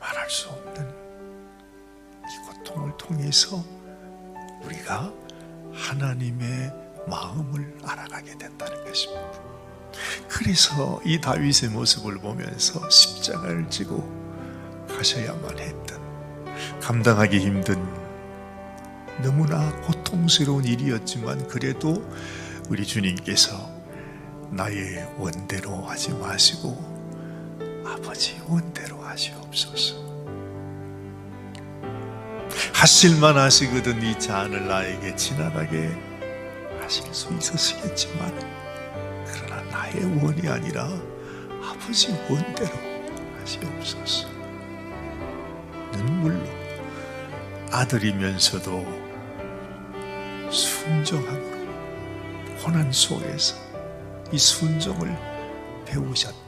말할 수 없는 이 고통을 통해서 우리가 하나님의 마음을 알아가게 된다는 것입니다. 그래서 이 다윗의 모습을 보면서 십자가를 지고 가셔야만 했던 감당하기 힘든 너무나 고통스러운 일이었지만 그래도 우리 주님께서 나의 원대로 하지 마시고 아버지 원대로 하시옵소서. 하실만 하시거든 이 잔을 나에게 지나가게 하실 수 있으시겠지만 그러나 나의 원이 아니라 아버지 원대로 하시옵소서. 눈물로 아들이면서도 순정함으로 고난 속에서 이 순종을 배우셨다.